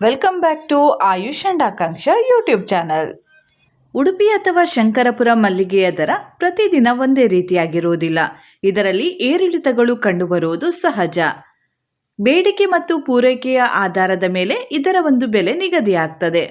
Welcome back to Ayush and Akanksha YouTube channel Udupi ಅಥವಾ ಶಂಕರಪುರ ಮಲ್ಲಿಗೆಯ ದರ ಪ್ರತಿದಿನ ಒಂದೇ ರೀತಿಯಾಗಿರುವುದಿಲ್ಲ. ಇದರಲ್ಲಿ ಏರಿಳಿತಗಳು ಕಂಡುಬರುವುದು ಸಹಜ. ಬೇಡಿಕೆ ಮತ್ತು ಪೂರೈಕೆಯ ಆಧಾರದ ಮೇಲೆ ಇದರ ಒಂದು ಬೆಲೆ ನಿಗದಿಯಾಗ್ತದೆ.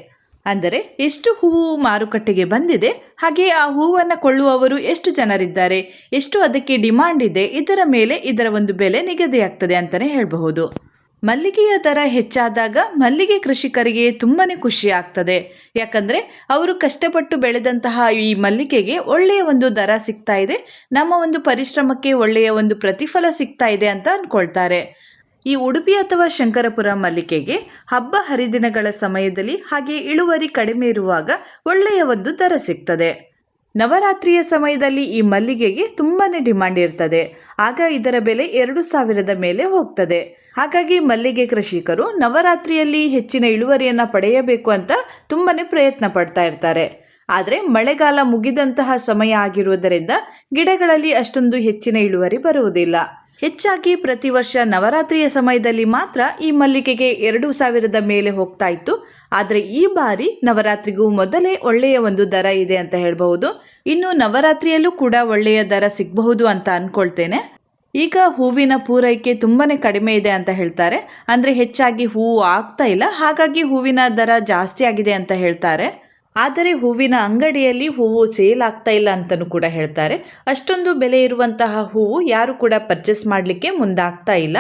ಅಂದರೆ, ಎಷ್ಟು ಹೂವು ಮಾರುಕಟ್ಟೆಗೆ ಬಂದಿದೆ, ಹಾಗೆ ಆ ಹೂವನ್ನು ಕೊಳ್ಳುವವರು ಎಷ್ಟು ಜನರಿದ್ದಾರೆ, ಎಷ್ಟು ಅದಕ್ಕೆ ಡಿಮಾಂಡ್ ಇದೆ, ಇದರ ಮೇಲೆ ಇದರ ಒಂದು ಬೆಲೆ ನಿಗದಿಯಾಗ್ತದೆ ಅಂತಲೇ ಹೇಳಬಹುದು. ಮಲ್ಲಿಗೆಯ ದರ ಹೆಚ್ಚಾದಾಗ ಮಲ್ಲಿಗೆ ಕೃಷಿಕರಿಗೆ ತುಂಬಾ ಖುಷಿ ಆಗ್ತದೆ. ಯಾಕಂದರೆ ಅವರು ಕಷ್ಟಪಟ್ಟು ಬೆಳೆದಂತಹ ಈ ಮಲ್ಲಿಗೆಗೆ ಒಳ್ಳೆಯ ಒಂದು ದರ ಸಿಗ್ತಾ ಇದೆ. ನಮ್ಮ ಒಂದು ಪರಿಶ್ರಮಕ್ಕೆ ಒಳ್ಳೆಯ ಒಂದು ಪ್ರತಿಫಲ ಸಿಗ್ತಾ ಇದೆ ಅಂತ ಅಂದ್ಕೊಳ್ತಾರೆ ಈ ಉಡುಪಿ ಅಥವಾ ಶಂಕರಪುರ ಮಲ್ಲಿಗೆಗೆ ಹಬ್ಬ ಹರಿದಿನಗಳ ಸಮಯದಲ್ಲಿ ಹಾಗೆ ಇಳುವರಿ ಕಡಿಮೆ ಇರುವಾಗ ಒಳ್ಳೆಯ ಒಂದು ದರ ಸಿಗ್ತದೆ. ನವರಾತ್ರಿಯ ಸಮಯದಲ್ಲಿ ಈ ಮಲ್ಲಿಗೆಗೆ ತುಂಬಾ ಡಿಮಾಂಡ್ ಇರ್ತದೆ. ಆಗ ಇದರ ಬೆಲೆ ಎರಡು ಸಾವಿರದ ಮೇಲೆ ಹೋಗ್ತದೆ. ಹಾಗಾಗಿ ಮಲ್ಲಿಗೆ ಕೃಷಿಕರು ನವರಾತ್ರಿಯಲ್ಲಿ ಹೆಚ್ಚಿನ ಇಳುವರಿಯನ್ನು ಪಡೆಯಬೇಕು ಅಂತ ತುಂಬಾನೇ ಪ್ರಯತ್ನ ಪಡ್ತಾ ಇರ್ತಾರೆ. ಆದರೆ ಮಳೆಗಾಲ ಮುಗಿದಂತಹ ಸಮಯ ಆಗಿರುವುದರಿಂದ ಗಿಡಗಳಲ್ಲಿ ಅಷ್ಟೊಂದು ಹೆಚ್ಚಿನ ಇಳುವರಿ ಬರುವುದಿಲ್ಲ. ಹೆಚ್ಚಾಗಿ ಪ್ರತಿ ವರ್ಷ ನವರಾತ್ರಿಯ ಸಮಯದಲ್ಲಿ ಮಾತ್ರ ಈ ಮಲ್ಲಿಗೆಗೆ ಎರಡು ಸಾವಿರದ ಮೇಲೆ ಹೋಗ್ತಾ ಇತ್ತು. ಆದರೆ ಈ ಬಾರಿ ನವರಾತ್ರಿಗೂ ಮೊದಲೇ ಒಳ್ಳೆಯ ಒಂದು ದರ ಇದೆ ಅಂತ ಹೇಳಬಹುದು. ಇನ್ನು ನವರಾತ್ರಿಯಲ್ಲೂ ಕೂಡ ಒಳ್ಳೆಯ ದರ ಸಿಗಬಹುದು ಅಂತ ಅನ್ಕೊಳ್ತೇನೆ. ಈಗ ಹೂವಿನ ಪೂರೈಕೆ ತುಂಬಾನೇ ಕಡಿಮೆ ಇದೆ ಅಂತ ಹೇಳ್ತಾರೆ. ಅಂದರೆ ಹೆಚ್ಚಾಗಿ ಹೂವು ಆಗ್ತಾ ಇಲ್ಲ. ಹಾಗಾಗಿ ಹೂವಿನ ದರ ಜಾಸ್ತಿ ಆಗಿದೆ ಅಂತ ಹೇಳ್ತಾರೆ. ಆದರೆ ಹೂವಿನ ಅಂಗಡಿಯಲ್ಲಿ ಹೂವು ಸೇಲ್ ಆಗ್ತಾ ಇಲ್ಲ ಅಂತಲೂ ಕೂಡ ಹೇಳ್ತಾರೆ. ಅಷ್ಟೊಂದು ಬೆಲೆ ಇರುವಂತಹ ಹೂವು ಯಾರು ಕೂಡ ಪರ್ಚೇಸ್ ಮಾಡಲಿಕ್ಕೆ ಮುಂದಾಗ್ತಾ ಇಲ್ಲ.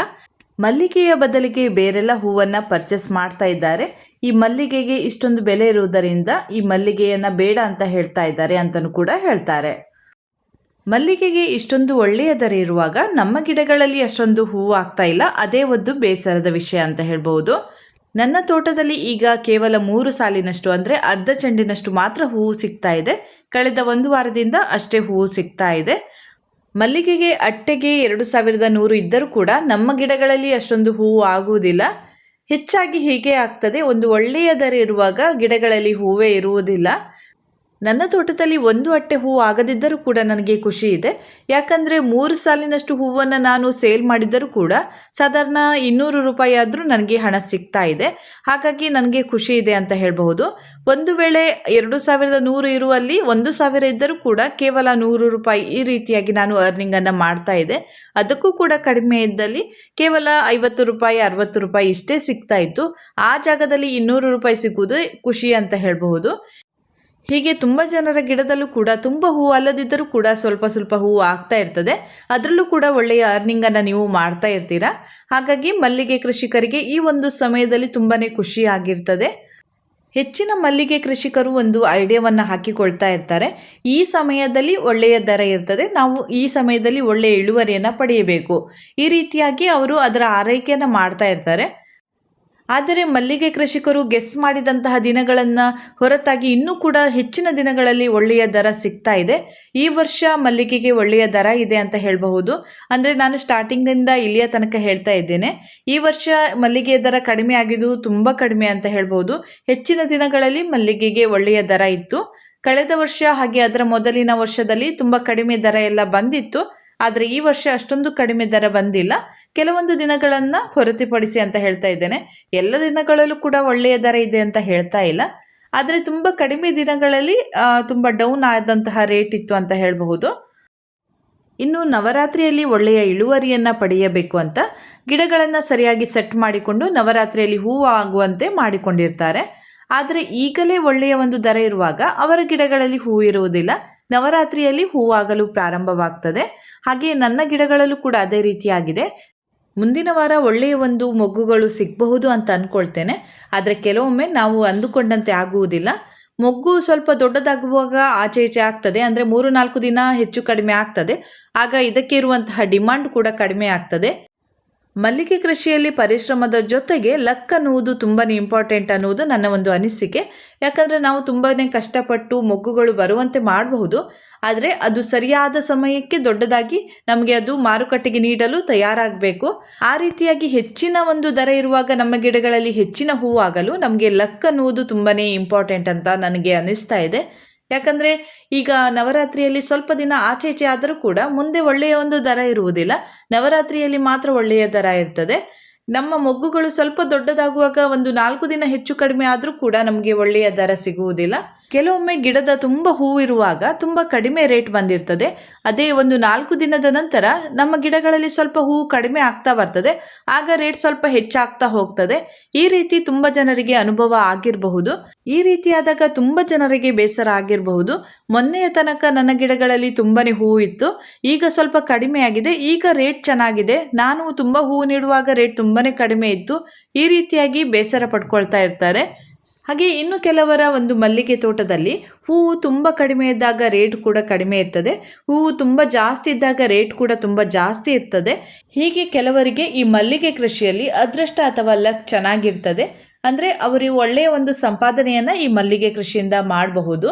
ಮಲ್ಲಿಗೆಯ ಬದಲಿಗೆ ಬೇರೆಲ್ಲ ಹೂವನ್ನು ಪರ್ಚೇಸ್ ಮಾಡ್ತಾ ಇದ್ದಾರೆ. ಈ ಮಲ್ಲಿಗೆಗೆ ಇಷ್ಟೊಂದು ಬೆಲೆ ಇರುವುದರಿಂದ ಈ ಮಲ್ಲಿಗೆಯನ್ನು ಬೇಡ ಅಂತ ಹೇಳ್ತಾ ಇದ್ದಾರೆ ಅಂತಲೂ ಕೂಡ ಹೇಳ್ತಾರೆ. ಮಲ್ಲಿಗೆಗೆ ಇಷ್ಟೊಂದು ಒಳ್ಳೆಯ ದರ ಇರುವಾಗ ನಮ್ಮ ಗಿಡಗಳಲ್ಲಿ ಅಷ್ಟೊಂದು ಹೂವು ಆಗ್ತಾ ಇಲ್ಲ. ಅದೇ ಒಂದು ಬೇಸರದ ವಿಷಯ ಅಂತ ಹೇಳ್ಬೋದು ನನ್ನ ತೋಟದಲ್ಲಿ ಈಗ ಕೇವಲ ಮೂರು ಸಾಲಿನಷ್ಟು ಅಂದರೆ ಅರ್ಧ ಚೆಂಡಿನಷ್ಟು ಮಾತ್ರ ಹೂವು ಸಿಗ್ತಾ ಇದೆ. ಕಳೆದ ಒಂದು ವಾರದಿಂದ ಅಷ್ಟೇ ಹೂವು ಸಿಗ್ತಾ ಇದೆ. ಮಲ್ಲಿಗೆಗೆ ಅಟ್ಟೆಗೆ ಎರಡು ಸಾವಿರದ ನೂರು ಇದ್ದರೂ ಕೂಡ ನಮ್ಮ ಗಿಡಗಳಲ್ಲಿ ಅಷ್ಟೊಂದು ಹೂವು ಆಗುವುದಿಲ್ಲ. ಹೆಚ್ಚಾಗಿ ಹೀಗೆ ಆಗ್ತದೆ. ಒಂದು ಒಳ್ಳೆಯ ದರ ಇರುವಾಗ ಗಿಡಗಳಲ್ಲಿ ಹೂವೇ ಇರುವುದಿಲ್ಲ. ನನ್ನ ತೋಟದಲ್ಲಿ ಒಂದು ಅಟ್ಟೆ ಹೂವು ಆಗದಿದ್ದರೂ ಕೂಡ ನನಗೆ ಖುಷಿ ಇದೆ. ಯಾಕಂದರೆ ಮೂರು ಸಾಲಿನಷ್ಟು ಹೂವನ್ನು ನಾನು ಸೇಲ್ ಮಾಡಿದ್ದರೂ ಕೂಡ ಸಾಧಾರಣ ಇನ್ನೂರು ರೂಪಾಯಿ ಆದರೂ ನನಗೆ ಹಣ ಸಿಗ್ತಾ ಇದೆ. ಹಾಗಾಗಿ ನನಗೆ ಖುಷಿ ಇದೆ ಅಂತ ಹೇಳಬಹುದು. ಒಂದು ವೇಳೆ ಎರಡು ಸಾವಿರದ ನೂರು ಇರುವಲ್ಲಿ ಒಂದು ಸಾವಿರ ಇದ್ದರೂ ಕೂಡ ಕೇವಲ ನೂರು ರೂಪಾಯಿ ಈ ರೀತಿಯಾಗಿ ನಾನು ಅರ್ನಿಂಗನ್ನು ಮಾಡ್ತಾ ಇದೆ. ಅದಕ್ಕೂ ಕೂಡ ಕಡಿಮೆ ಇದ್ದಲ್ಲಿ ಕೇವಲ ಐವತ್ತು ರೂಪಾಯಿ, ಅರವತ್ತು ರೂಪಾಯಿ ಇಷ್ಟೇ ಸಿಗ್ತಾ ಇತ್ತು. ಆ ಜಾಗದಲ್ಲಿ ಇನ್ನೂರು ರೂಪಾಯಿ ಸಿಗುವುದು ಖುಷಿ ಅಂತ ಹೇಳಬಹುದು. ಹೀಗೆ ತುಂಬ ಜನರ ಗಿಡದಲ್ಲೂ ಕೂಡ ತುಂಬ ಹೂವು ಅಲ್ಲದಿದ್ದರೂ ಕೂಡ ಸ್ವಲ್ಪ ಸ್ವಲ್ಪ ಹೂವು ಆಗ್ತಾ ಇರ್ತದೆ. ಅದರಲ್ಲೂ ಕೂಡ ಒಳ್ಳೆಯ ಅರ್ನಿಂಗನ್ನು ನೀವು ಮಾಡ್ತಾ ಇರ್ತೀರಾ? ಹಾಗಾಗಿ ಮಲ್ಲಿಗೆ ಕೃಷಿಕರಿಗೆ ಈ ಒಂದು ಸಮಯದಲ್ಲಿ ತುಂಬಾ ಖುಷಿ ಆಗಿರ್ತದೆ. ಹೆಚ್ಚಿನ ಮಲ್ಲಿಗೆ ಕೃಷಿಕರು ಒಂದು ಐಡಿಯಾವನ್ನು ಹಾಕಿಕೊಳ್ತಾ ಇರ್ತಾರೆ. ಈ ಸಮಯದಲ್ಲಿ ಒಳ್ಳೆಯ ದರ ಇರ್ತದೆ. ನಾವು ಈ ಸಮಯದಲ್ಲಿ ಒಳ್ಳೆಯ ಇಳುವರಿಯನ್ನು ಪಡೆಯಬೇಕು. ಈ ರೀತಿಯಾಗಿ ಅವರು ಅದರ ಆರೈಕೆಯನ್ನು ಮಾಡ್ತಾ ಇರ್ತಾರೆ. ಆದರೆ ಮಲ್ಲಿಗೆ ಕೃಷಿಕರು ಗೆಸ್ ಮಾಡಿದಂತಹ ದಿನಗಳನ್ನು ಹೊರತಾಗಿ ಇನ್ನೂ ಕೂಡ ಹೆಚ್ಚಿನ ದಿನಗಳಲ್ಲಿ ಒಳ್ಳೆಯ ದರ ಸಿಗ್ತಾ ಇದೆ. ಈ ವರ್ಷ ಮಲ್ಲಿಗೆಗೆ ಒಳ್ಳೆಯ ದರ ಇದೆ ಅಂತ ಹೇಳಬಹುದು. ಅಂದರೆ ನಾನು ಸ್ಟಾರ್ಟಿಂಗಿಂದ ಇಲ್ಲಿಯ ತನಕ ಹೇಳ್ತಾ ಇದ್ದೇನೆ. ಈ ವರ್ಷ ಮಲ್ಲಿಗೆಯ ದರ ಕಡಿಮೆ ಆಗಿದ್ದು ತುಂಬ ಕಡಿಮೆ ಅಂತ ಹೇಳ್ಬೋದು ಹೆಚ್ಚಿನ ದಿನಗಳಲ್ಲಿ ಮಲ್ಲಿಗೆಗೆ ಒಳ್ಳೆಯ ದರ ಇತ್ತು. ಕಳೆದ ವರ್ಷ ಹಾಗೆ ಅದರ ಮೊದಲಿನ ವರ್ಷದಲ್ಲಿ ತುಂಬ ಕಡಿಮೆ ದರ ಎಲ್ಲ ಬಂದಿತ್ತು. ಆದರೆ ಈ ವರ್ಷ ಅಷ್ಟೊಂದು ಕಡಿಮೆ ದರ ಬಂದಿಲ್ಲ. ಕೆಲವೊಂದು ದಿನಗಳನ್ನು ಹೊರತುಪಡಿಸಿ ಅಂತ ಹೇಳ್ತಾ ಇದ್ದೇನೆ. ಎಲ್ಲ ದಿನಗಳಲ್ಲೂ ಕೂಡ ಒಳ್ಳೆಯ ದರ ಇದೆ ಅಂತ ಹೇಳ್ತಾ ಇಲ್ಲ. ಆದರೆ ತುಂಬ ಕಡಿಮೆ ದಿನಗಳಲ್ಲಿ ತುಂಬ ಡೌನ್ ಆದಂತಹ ರೇಟ್ ಇತ್ತು ಅಂತ ಹೇಳಬಹುದು. ಇನ್ನು ನವರಾತ್ರಿಯಲ್ಲಿ ಒಳ್ಳೆಯ ಇಳುವರಿಯನ್ನು ಪಡೆಯಬೇಕು ಅಂತ ಗಿಡಗಳನ್ನು ಸರಿಯಾಗಿ ಸೆಟ್ ಮಾಡಿಕೊಂಡು ನವರಾತ್ರಿಯಲ್ಲಿ ಹೂವು ಆಗುವಂತೆ ಮಾಡಿಕೊಂಡಿರ್ತಾರೆ. ಆದರೆ ಈಗಲೇ ಒಳ್ಳೆಯ ಒಂದು ದರ ಇರುವಾಗ ಅವರ ಗಿಡಗಳಲ್ಲಿ ಹೂವು ಇರುವುದಿಲ್ಲ. ನವರಾತ್ರಿಯಲ್ಲಿ ಹೂವಾಗಲು ಪ್ರಾರಂಭವಾಗ್ತದೆ. ಹಾಗೆ ನನ್ನ ಗಿಡಗಳಲ್ಲೂ ಕೂಡ ಅದೇ ರೀತಿಯಾಗಿದೆ. ಮುಂದಿನ ವಾರ ಒಳ್ಳೆಯ ಒಂದು ಮೊಗ್ಗುಗಳು ಸಿಗಬಹುದು ಅಂತ ಅಂದ್ಕೊಳ್ತೇನೆ ಆದರೆ ಕೆಲವೊಮ್ಮೆ ನಾವು ಅಂದುಕೊಂಡಂತೆ ಆಗುವುದಿಲ್ಲ. ಮೊಗ್ಗು ಸ್ವಲ್ಪ ದೊಡ್ಡದಾಗುವಾಗ ಆಚೆ ಈಚೆ ಆಗ್ತದೆ. ಅಂದರೆ ಮೂರು ನಾಲ್ಕು ದಿನ ಹೆಚ್ಚು ಕಡಿಮೆ ಆಗ್ತದೆ. ಆಗ ಇದಕ್ಕೆ ಇರುವಂತಹ ಡಿಮಾಂಡ್ ಕೂಡ ಕಡಿಮೆ ಆಗ್ತದೆ. ಮಲ್ಲಿಗೆ ಕೃಷಿಯಲ್ಲಿ ಪರಿಶ್ರಮದ ಜೊತೆಗೆ ಲಕ್ ಅನ್ನುವುದು ತುಂಬಾ ಇಂಪಾರ್ಟೆಂಟ್ ಅನ್ನುವುದು ನನ್ನ ಒಂದು ಅನಿಸಿಕೆ. ಯಾಕಂದರೆ ನಾವು ತುಂಬಾ ಕಷ್ಟಪಟ್ಟು ಮೊಗ್ಗುಗಳು ಬರುವಂತೆ ಮಾಡಬಹುದು, ಆದರೆ ಅದು ಸರಿಯಾದ ಸಮಯಕ್ಕೆ ದೊಡ್ಡದಾಗಿ ನಮಗೆ ಅದು ಮಾರುಕಟ್ಟೆಗೆ ನೀಡಲು ತಯಾರಾಗಬೇಕು. ಆ ರೀತಿಯಾಗಿ ಹೆಚ್ಚಿನ ಒಂದು ದರ ಇರುವಾಗ ನಮ್ಮ ಗಿಡಗಳಲ್ಲಿ ಹೆಚ್ಚಿನ ಹೂವಾಗಲು ನಮಗೆ ಲಕ್ ಅನ್ನುವುದು ತುಂಬಾ ಇಂಪಾರ್ಟೆಂಟ್ ಅಂತ ನನಗೆ ಅನಿಸ್ತಾ ಇದೆ. ಯಾಕಂದರೆ ಈಗ ನವರಾತ್ರಿಯಲ್ಲಿ ಸ್ವಲ್ಪ ದಿನ ಆಚೆ ಈಚೆ ಆದರೂ ಕೂಡ ಮುಂದೆ ಒಳ್ಳೆಯ ಒಂದು ದರ ಇರುವುದಿಲ್ಲ. ನವರಾತ್ರಿಯಲ್ಲಿ ಮಾತ್ರ ಒಳ್ಳೆಯ ದರ ಇರ್ತದೆ. ನಮ್ಮ ಮೊಗ್ಗುಗಳು ಸ್ವಲ್ಪ ದೊಡ್ಡದಾಗುವಾಗ ಒಂದು ನಾಲ್ಕು ದಿನ ಹೆಚ್ಚು ಕಡಿಮೆ ಆದರೂ ಕೂಡ ನಮಗೆ ಒಳ್ಳೆಯ ದರ ಸಿಗುವುದಿಲ್ಲ. ಕೆಲವೊಮ್ಮೆ ಗಿಡದ ತುಂಬ ಹೂ ಇರುವಾಗ ತುಂಬ ಕಡಿಮೆ ರೇಟ್ ಬಂದಿರ್ತದೆ. ಅದೇ ಒಂದು ನಾಲ್ಕು ದಿನದ ನಂತರ ನಮ್ಮ ಗಿಡಗಳಲ್ಲಿ ಸ್ವಲ್ಪ ಹೂ ಕಡಿಮೆ ಆಗ್ತಾ ಬರ್ತದೆ. ಆಗ ರೇಟ್ ಸ್ವಲ್ಪ ಹೆಚ್ಚಾಗ್ತಾ ಹೋಗ್ತದೆ. ಈ ರೀತಿ ತುಂಬ ಜನರಿಗೆ ಅನುಭವ ಆಗಿರಬಹುದು. ಈ ರೀತಿಯಾದಾಗ ತುಂಬ ಜನರಿಗೆ ಬೇಸರ ಆಗಿರಬಹುದು. ಮೊನ್ನೆಯ ತನಕ ನನ್ನ ಗಿಡಗಳಲ್ಲಿ ತುಂಬನೇ ಹೂ ಇತ್ತು. ಈಗ ಸ್ವಲ್ಪ ಕಡಿಮೆ ಆಗಿದೆ. ಈಗ ರೇಟ್ ಚೆನ್ನಾಗಿದೆ. ನಾನು ತುಂಬ ಹೂವು ನೀಡುವಾಗ ರೇಟ್ ತುಂಬನೇ ಕಡಿಮೆ ಇತ್ತು. ಈ ರೀತಿಯಾಗಿ ಬೇಸರ ಪಡ್ಕೊಳ್ತಾ ಇರ್ತಾರೆ. ಹಾಗೆ ಇನ್ನು ಕೆಲವರ ಒಂದು ಮಲ್ಲಿಗೆ ತೋಟದಲ್ಲಿ ಹೂವು ತುಂಬ ಕಡಿಮೆ ಇದ್ದಾಗ ರೇಟ್ ಕೂಡ ಕಡಿಮೆ ಇರ್ತದೆ. ಹೂವು ತುಂಬ ಜಾಸ್ತಿ ಇದ್ದಾಗ ರೇಟ್ ಕೂಡ ತುಂಬ ಜಾಸ್ತಿ ಇರ್ತದೆ. ಹೀಗೆ ಕೆಲವರಿಗೆ ಈ ಮಲ್ಲಿಗೆ ಕೃಷಿಯಲ್ಲಿ ಅದೃಷ್ಟ ಅಥವಾ ಲಕ್ ಚೆನ್ನಾಗಿರ್ತದೆ. ಅಂದರೆ ಅವರು ಒಳ್ಳೆಯ ಒಂದು ಸಂಪಾದನೆಯನ್ನು ಈ ಮಲ್ಲಿಗೆ ಕೃಷಿಯಿಂದ ಮಾಡಬಹುದು.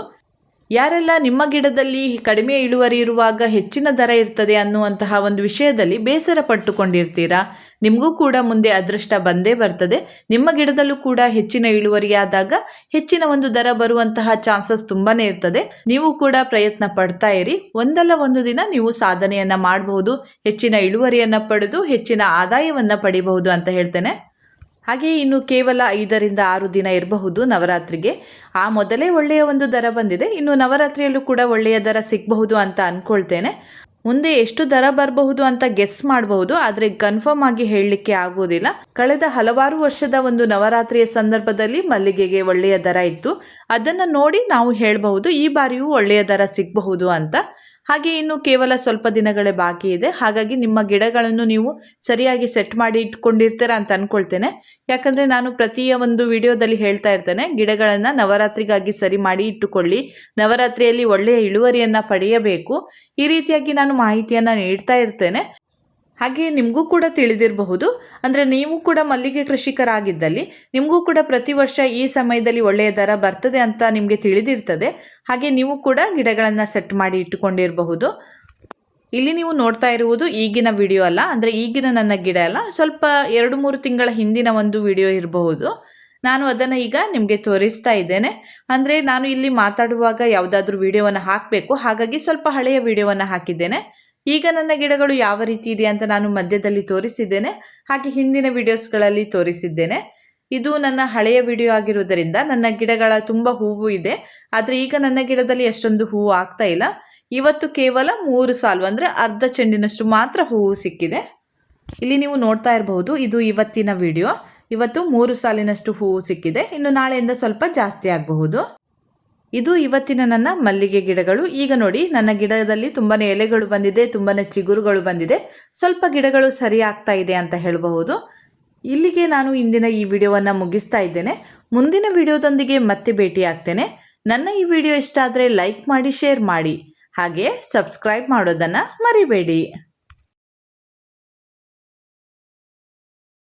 ಯಾರೆಲ್ಲ ನಿಮ್ಮ ಗಿಡದಲ್ಲಿ ಕಡಿಮೆ ಇಳುವರಿ ಇರುವಾಗ ಹೆಚ್ಚಿನ ದರ ಇರ್ತದೆ ಅನ್ನುವಂತಹ ಒಂದು ವಿಷಯದಲ್ಲಿ ಬೇಸರ ಪಟ್ಟುಕೊಂಡಿರ್ತೀರಾ? ನಿಮಗೂ ಕೂಡ ಮುಂದೆ ಅದೃಷ್ಟ ಬಂದೇ ಬರ್ತದೆ. ನಿಮ್ಮ ಗಿಡದಲ್ಲೂ ಕೂಡ ಹೆಚ್ಚಿನ ಇಳುವರಿಯಾದಾಗ ಹೆಚ್ಚಿನ ಒಂದು ದರ ಬರುವಂತಹ ಚಾನ್ಸಸ್ ತುಂಬಾನೇ ಇರ್ತದೆ. ನೀವು ಕೂಡ ಪ್ರಯತ್ನ ಪಡ್ತಾ ಇರಿ. ಒಂದಲ್ಲ ಒಂದು ದಿನ ನೀವು ಸಾಧನೆಯನ್ನ ಮಾಡಬಹುದು ಹೆಚ್ಚಿನ ಇಳುವರಿಯನ್ನ ಪಡೆದು ಹೆಚ್ಚಿನ ಆದಾಯವನ್ನ ಪಡಿಬಹುದು ಅಂತ ಹೇಳ್ತೇನೆ. ಹಾಗೆ ಇನ್ನು ಕೇವಲ ಐದರಿಂದ ಆರು ದಿನ ಇರಬಹುದು ನವರಾತ್ರಿಗೆ. ಆ ಮೊದಲೇ ಒಳ್ಳೆಯ ಒಂದು ದರ ಬಂದಿದೆ. ಇನ್ನು ನವರಾತ್ರಿಯಲ್ಲೂ ಕೂಡ ಒಳ್ಳೆಯ ದರ ಸಿಗಬಹುದು ಅಂತ ಅಂದ್ಕೊಳ್ತೇನೆ ಮುಂದೆ ಎಷ್ಟು ದರ ಬರಬಹುದು ಅಂತ ಗೆಸ್ ಮಾಡಬಹುದು, ಆದರೆ ಕನ್ಫರ್ಮ್ ಆಗಿ ಹೇಳಲಿಕ್ಕೆ ಆಗುವುದಿಲ್ಲ ಕಳೆದ ಹಲವಾರು ವರ್ಷದ ಒಂದು ನವರಾತ್ರಿಯ ಸಂದರ್ಭದಲ್ಲಿ ಮಲ್ಲಿಗೆಗೆ ಒಳ್ಳೆಯ ದರ ಇತ್ತು. ಅದನ್ನು ನೋಡಿ ನಾವು ಹೇಳಬಹುದು, ಈ ಬಾರಿಯೂ ಒಳ್ಳೆಯ ದರ ಸಿಗಬಹುದು ಅಂತ. ಹಾಗೆ ಇನ್ನು ಕೇವಲ ಸ್ವಲ್ಪ ದಿನಗಳೇ ಬಾಕಿ ಇದೆ. ಹಾಗಾಗಿ ನಿಮ್ಮ ಗಿಡಗಳನ್ನು ನೀವು ಸರಿಯಾಗಿ ಸೆಟ್ ಮಾಡಿ ಇಟ್ಕೊಂಡಿರ್ತೀರ ಅಂತ ಅನ್ಕೊಳ್ತೇನೆ. ಯಾಕಂದ್ರೆ ನಾನು ಪ್ರತಿಯ ಒಂದು ವಿಡಿಯೋದಲ್ಲಿ ಹೇಳ್ತಾ ಇರ್ತೇನೆ, ಗಿಡಗಳನ್ನು ನವರಾತ್ರಿಗಾಗಿ ಸರಿ ಮಾಡಿ ಇಟ್ಟುಕೊಳ್ಳಿ. ನವರಾತ್ರಿಯಲ್ಲಿ ಒಳ್ಳೆಯ ಇಳುವರಿಯನ್ನ ಪಡೆಯಬೇಕು. ಈ ರೀತಿಯಾಗಿ ನಾನು ಮಾಹಿತಿಯನ್ನು ನೀಡ್ತಾ ಇರ್ತೇನೆ. ಹಾಗೆ ನಿಮಗೂ ಕೂಡ ತಿಳಿದಿರಬಹುದು. ಅಂದರೆ ನೀವು ಕೂಡ ಮಲ್ಲಿಗೆ ಕೃಷಿಕರಾಗಿದ್ದಲ್ಲಿ ನಿಮಗೂ ಕೂಡ ಪ್ರತಿ ವರ್ಷ ಈ ಸಮಯದಲ್ಲಿ ಒಳ್ಳೆಯ ದರ ಬರ್ತದೆ ಅಂತ ನಿಮಗೆ ತಿಳಿದಿರ್ತದೆ. ಹಾಗೆ ನೀವು ಕೂಡ ಗಿಡಗಳನ್ನು ಸೆಟ್ ಮಾಡಿ ಇಟ್ಟುಕೊಂಡಿರಬಹುದು. ಇಲ್ಲಿ ನೀವು ನೋಡ್ತಾ ಇರುವುದು ಈಗಿನ ವಿಡಿಯೋ ಅಲ್ಲ, ಅಂದರೆ ಈಗಿನ ನನ್ನ ಗಿಡ ಅಲ್ಲ. ಸ್ವಲ್ಪ ಎರಡು ಮೂರು ತಿಂಗಳ ಹಿಂದಿನ ಒಂದು ವಿಡಿಯೋ ಇರಬಹುದು. ನಾನು ಅದನ್ನು ಈಗ ನಿಮಗೆ ತೋರಿಸ್ತಾ ಇದ್ದೇನೆ. ಅಂದರೆ ನಾನು ಇಲ್ಲಿ ಮಾತಾಡುವಾಗ ಯಾವುದಾದ್ರೂ ವಿಡಿಯೋವನ್ನು ಹಾಕಬೇಕು. ಹಾಗಾಗಿ ಸ್ವಲ್ಪ ಹಳೆಯ ವಿಡಿಯೋವನ್ನು ಹಾಕಿದ್ದೇನೆ. ಈಗ ನನ್ನ ಗಿಡಗಳು ಯಾವ ರೀತಿ ಇದೆ ಅಂತ ನಾನು ಮಧ್ಯದಲ್ಲಿ ತೋರಿಸಿದ್ದೇನೆ. ಹಾಗೆ ಹಿಂದಿನ ವಿಡಿಯೋಸ್ಗಳಲ್ಲಿ ತೋರಿಸಿದ್ದೇನೆ. ಇದು ನನ್ನ ಹಳೆಯ ವಿಡಿಯೋ ಆಗಿರುವುದರಿಂದ ನನ್ನ ಗಿಡಗಳ ತುಂಬ ಹೂವು ಇದೆ. ಆದರೆ ಈಗ ನನ್ನ ಗಿಡದಲ್ಲಿ ಅಷ್ಟೊಂದು ಹೂವು ಆಗ್ತಾ ಇಲ್ಲ. ಇವತ್ತು ಕೇವಲ ಮೂರು ಸಾಲು, ಅಂದರೆ ಅರ್ಧ ಚೆಂಡಿನಷ್ಟು ಮಾತ್ರ ಹೂವು ಸಿಕ್ಕಿದೆ. ಇಲ್ಲಿ ನೀವು ನೋಡ್ತಾ ಇರಬಹುದು, ಇದು ಇವತ್ತಿನ ವಿಡಿಯೋ. ಇವತ್ತು ಮೂರು ಸಾಲಿನಷ್ಟು ಹೂವು ಸಿಕ್ಕಿದೆ. ಇನ್ನು ನಾಳೆಯಿಂದ ಸ್ವಲ್ಪ ಜಾಸ್ತಿ ಆಗಬಹುದು. ಇದು ಇವತ್ತಿನ ನನ್ನ ಮಲ್ಲಿಗೆ ಗಿಡಗಳು. ಈಗ ನೋಡಿ, ನನ್ನ ಗಿಡದಲ್ಲಿ ತುಂಬಾನೇ ಎಲೆಗಳು ಬಂದಿದೆ, ತುಂಬಾನೇ ಚಿಗುರುಗಳು ಬಂದಿದೆ. ಸ್ವಲ್ಪ ಗಿಡಗಳು ಸರಿ ಆಗ್ತಾ ಇದೆ ಅಂತ ಹೇಳಬಹುದು. ಇಲ್ಲಿಗೆ ನಾನು ಇಂದಿನ ಈ ವಿಡಿಯೋವನ್ನು ಮುಗಿಸ್ತಾ ಇದ್ದೇನೆ. ಮುಂದಿನ ವಿಡಿಯೋದೊಂದಿಗೆ ಮತ್ತೆ ಭೇಟಿ ಆಗ್ತೇನೆ. ನನ್ನ ಈ ವಿಡಿಯೋ ಇಷ್ಟ ಆದರೆ ಲೈಕ್ ಮಾಡಿ, ಶೇರ್ ಮಾಡಿ. ಹಾಗೆ ಸಬ್ಸ್ಕ್ರೈಬ್ ಮಾಡೋದನ್ನು ಮರಿಬೇಡಿ.